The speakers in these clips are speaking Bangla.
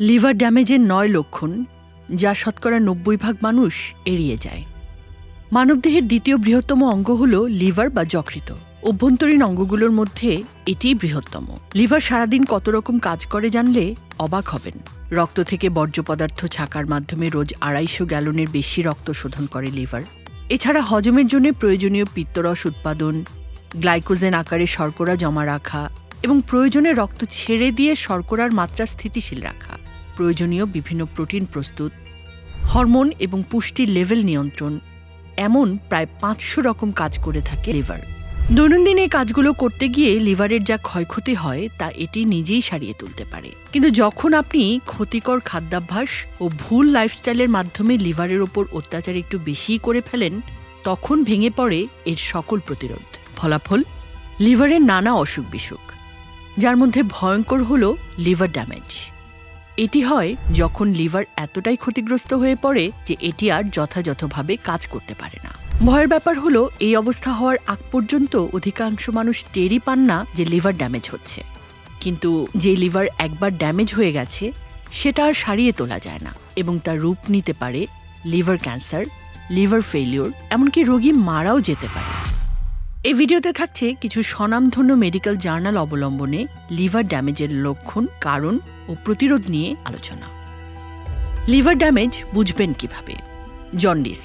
লিভার ড্যামেজের নয় লক্ষণ, যা শতকরা নব্বই ভাগ মানুষ এড়িয়ে যায়। মানবদেহের দ্বিতীয় বৃহত্তম অঙ্গ হল লিভার বা যকৃত অভ্যন্তরীণ অঙ্গগুলোর মধ্যে এটিই বৃহত্তম। লিভার সারাদিন কত রকম কাজ করে জানলে অবাক হবেন। রক্ত থেকে বর্জ্য পদার্থ ছাকার মাধ্যমে রোজ আড়াইশো গ্যালনের বেশি রক্ত শোধন করে লিভার। এছাড়া হজমের জন্য প্রয়োজনীয় পিত্তরস উৎপাদন, গ্লাইকোজেন আকারে শর্করা জমা রাখা এবং প্রয়োজনে রক্ত ছেড়ে দিয়ে শর্করার মাত্রা স্থিতিশীল রাখা। প্রয়োজনীয় বিভিন্ন প্রোটিন প্রস্তুত, হরমোন এবং পুষ্টির লেভেল নিয়ন্ত্রণ, এমন প্রায় পাঁচশো রকম কাজ করে থাকে লিভার। দৈনন্দিন এই কাজগুলো করতে গিয়ে লিভারের যা ক্ষয়ক্ষতি হয়, তা এটি নিজেই সারিয়ে তুলতে পারে। কিন্তু যখন আপনি ক্ষতিকর খাদ্যাভ্যাস ও ভুল লাইফস্টাইলের মাধ্যমে লিভারের ওপর অত্যাচার একটু বেশিই করে ফেলেন, তখন ভেঙে পড়ে এর সকল প্রতিরোধ। ফলাফল? লিভারের নানা অসুখ বিসুখ যার মধ্যে ভয়ঙ্কর হল লিভার ড্যামেজ। এটি হয় যখন লিভার এতটাই ক্ষতিগ্রস্ত হয়ে পড়ে যে এটি আর যথাযথভাবে কাজ করতে পারে না। ভয়ের ব্যাপার হলো, এই অবস্থা হওয়ার আগ পর্যন্ত অধিকাংশ মানুষ টেরই পান না যে লিভার ড্যামেজ হচ্ছে। কিন্তু যে লিভার একবার ড্যামেজ হয়ে গেছে, সেটা আর সারিয়ে তোলা যায় না এবং তার রূপ নিতে পারে লিভার ক্যান্সার, লিভার ফেলিওর এমনকি রোগী মারাও যেতে পারে। এই ভিডিওতে থাকছে কিছু স্বনামধন্য মেডিকেল জার্নাল অবলম্বনে লিভার ড্যামেজের লক্ষণ, কারণ ও প্রতিরোধ নিয়ে আলোচনা। লিভার ড্যামেজ বুঝবেন কীভাবে? জন্ডিস।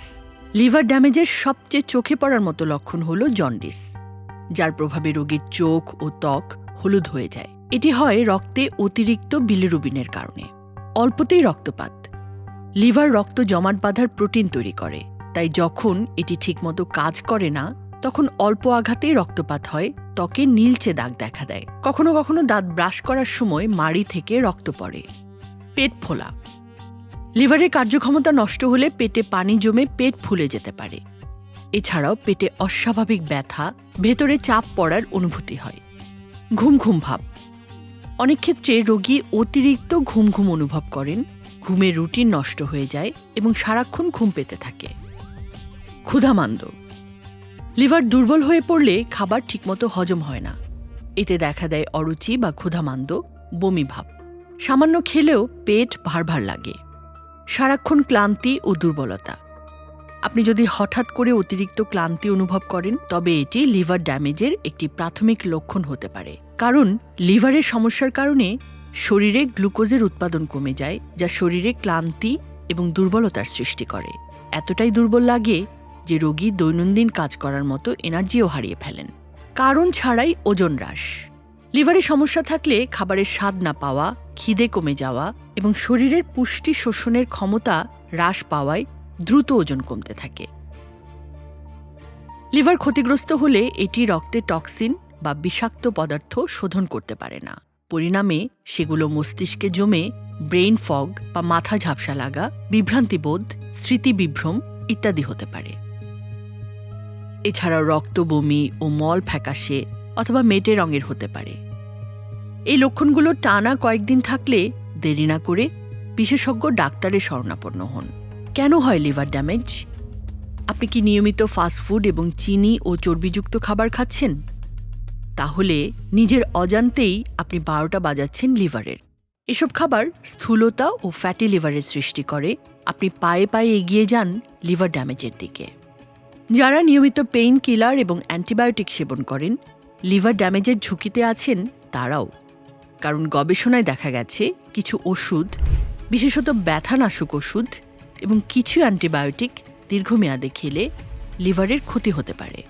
লিভার ড্যামেজের সবচেয়ে চোখে পড়ার মতো লক্ষণ হল জন্ডিস, যার প্রভাবে রোগীর চোখ ও ত্বক হলুদ হয়ে যায়। এটি হয় রক্তে অতিরিক্ত বিলিরুবিনের কারণে। অল্পতেই রক্তপাত। লিভার রক্ত জমাট বাঁধার প্রোটিন তৈরি করে, তাই যখন এটি ঠিকমতো কাজ করে না তখন অল্প আঘাতেই রক্তপাত হয়, ত্বকে নীলচে দাগ দেখা দেয়। কখনো কখনো দাঁত ব্রাশ করার সময় মাড়ি থেকে রক্ত পড়ে। পেট ফোলা। লিভারের কার্যক্ষমতা নষ্ট হলে পেটে পানি জমে পেট ফুলে যেতে পারে। এছাড়াও পেটে অস্বাভাবিক ব্যথা, ভেতরে চাপ পড়ার অনুভূতি হয়। ঘুম ঘুম ভাব। অনেক ক্ষেত্রে রোগী অতিরিক্ত ঘুম ঘুম অনুভব করেন, ঘুমের রুটিন নষ্ট হয়ে যায় এবং সারাক্ষণ ঘুম পেতে থাকে। ক্ষুধামান্দ। লিভার দুর্বল হয়ে পড়লে খাবার ঠিকমতো হজম হয় না। এতে দেখা দেয় অরুচি বা ক্ষুধামান্দ, বমি ভাব। সামান্য খেলেও পেট ভার ভার লাগে। সারাক্ষণ ক্লান্তি ও দুর্বলতা। আপনি যদি হঠাৎ করে অতিরিক্ত ক্লান্তি অনুভব করেন, তবে এটি লিভার ড্যামেজের একটি প্রাথমিক লক্ষণ হতে পারে। কারণ লিভারের সমস্যার কারণে শরীরে গ্লুকোজের উৎপাদন কমে যায়, যা শরীরে ক্লান্তি এবং দুর্বলতার সৃষ্টি করে। এতটাই দুর্বল লাগে যে রোগী দৈনন্দিন কাজ করার মতো এনার্জিও হারিয়ে ফেলেন। কারণ ছাড়াই ওজন হ্রাস। লিভারে সমস্যা থাকলে খাবারের স্বাদ না পাওয়া, খিদে কমে যাওয়া এবং শরীরের পুষ্টি শোষণের ক্ষমতা হ্রাস পাওয়ায় দ্রুত ওজন কমতে থাকে। লিভার ক্ষতিগ্রস্ত হলে এটি রক্তে টক্সিন বা বিষাক্ত পদার্থ শোধন করতে পারে না। পরিণামে সেগুলো মস্তিষ্কে জমে ব্রেইন ফগ বা মাথা ঝাপসা লাগা, বিভ্রান্তিবোধ, স্মৃতিবিভ্রম ইত্যাদি হতে পারে। এছাড়াও রক্ত বমি ও মল ফ্যাকাশে অথবা মেটে রঙের হতে পারে। এই লক্ষণগুলো টানা কয়েকদিন থাকলে দেরি না করে বিশেষজ্ঞ ডাক্তারের শরণাপন্ন হন। কেন হয় লিভার ড্যামেজ? আপনি কি নিয়মিত ফাস্টফুড এবং চিনি ও চর্বিযুক্ত খাবার খাচ্ছেন? তাহলে নিজের অজান্তেই আপনি বারোটা বাজাচ্ছেন লিভারের। এসব খাবার স্থূলতা ও ফ্যাটি লিভারের সৃষ্টি করে। আপনি পায়ে পায়ে এগিয়ে যান লিভার ড্যামেজের দিকে। যারা নিয়মিত পেইন কিলার এবং অ্যান্টিবায়োটিক সেবন করেন, লিভার ড্যামেজের ঝুঁকিতে আছেন তারাও। কারণ গবেষণায় দেখা গেছে, কিছু ওষুধ, বিশেষত ব্যথানাশক ওষুধ এবং কিছু অ্যান্টিবায়োটিক দীর্ঘমেয়াদে খেলে লিভারের ক্ষতি হতে পারে।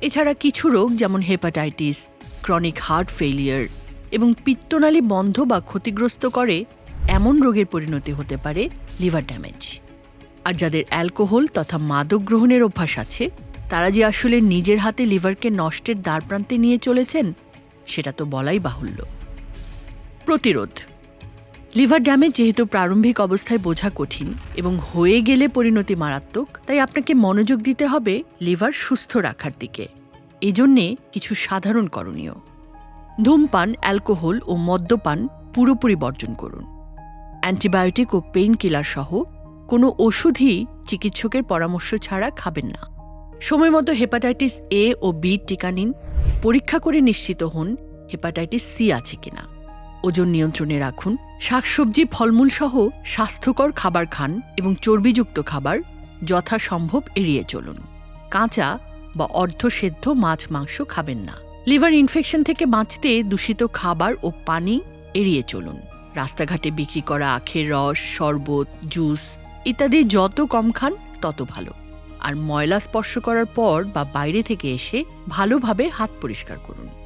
এছাড়া কিছু রোগ যেমন হেপাটাইটিস, ক্রনিক হার্ট ফেলিয়ার এবং পিত্তনালী বন্ধ বা ক্ষতিগ্রস্ত করে এমন রোগের পরিণতি হতে পারে লিভার ড্যামেজ। আর যাদের অ্যালকোহল তথা মাদক গ্রহণের অভ্যাস আছে, তারা যে আসলে নিজের হাতে লিভারকে নষ্টের দ্বারপ্রান্তে নিয়ে চলেছেন, সেটা তো বলাই বাহুল্য। প্রতিরোধ। লিভার ড্যামেজ যেহেতু প্রারম্ভিক অবস্থায় বোঝা কঠিন এবং হয়ে গেলে পরিণতি মারাত্মক, তাই আপনাকে মনোযোগ দিতে হবে লিভার সুস্থ রাখার দিকে। এজন্যে কিছু সাধারণ করণীয়। ধূমপান, অ্যালকোহল ও মদ্যপান পুরোপুরি বর্জন করুন। অ্যান্টিবায়োটিক ও পেইন কিলার সহ কোনো ওষুধই চিকিৎসকের পরামর্শ ছাড়া খাবেন না। সময় মতো হেপাটাইটিস এ ও বি টিকা নিন। পরীক্ষা করে নিশ্চিত হন হেপাটাইটিস সি আছে কিনা। ওজন নিয়ন্ত্রণে রাখুন। শাকসবজি, ফলমূল সহ স্বাস্থ্যকর খাবার খান এবং চর্বিযুক্ত খাবার যথাসম্ভব এড়িয়ে চলুন। কাঁচা বা অর্ধসেদ্ধ মাছ, মাংস খাবেন না। লিভার ইনফেকশন থেকে বাঁচতে দূষিত খাবার ও পানি এড়িয়ে চলুন। রাস্তাঘাটে বিক্রি করা আখের রস, শরবত, জুস ইত্যাদি যত কম খান, তত ভালো। আর ময়লা স্পর্শ করার পর বা বাইরে থেকে এসে ভালোভাবে হাত পরিষ্কার করুন।